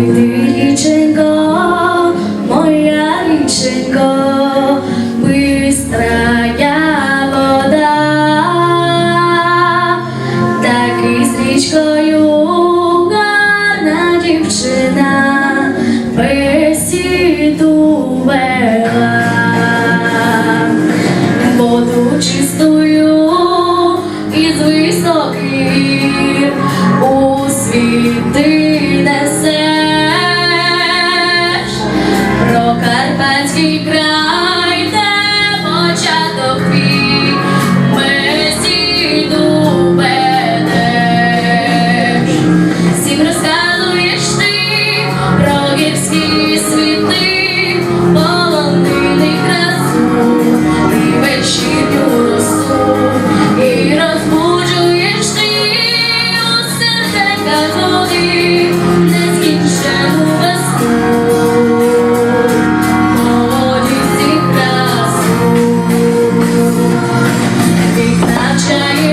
Ти річенько, моя річенько, бистрая вода, так і з річкою гарна дівчина бесіду вела. Високих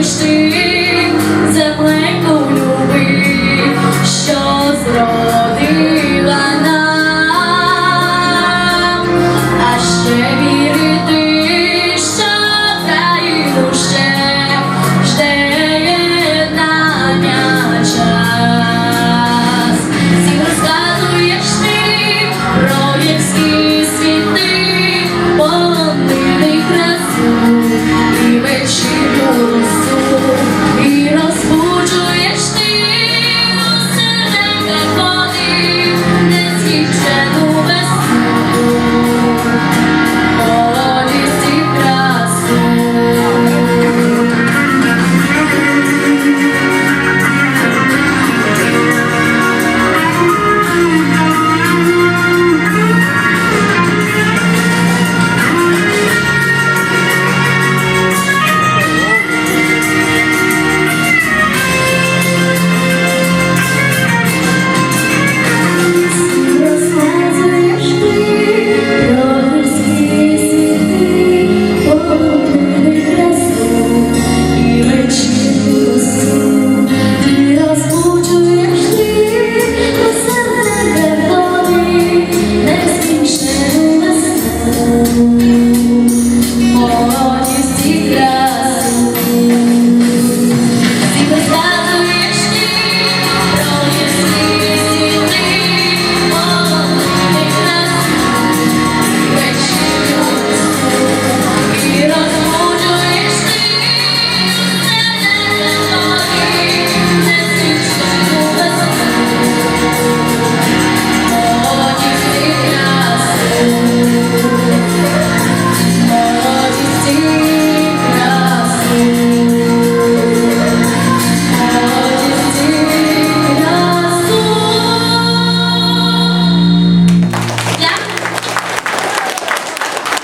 душі, люби, що зродила нам, а ще вірити, що та і.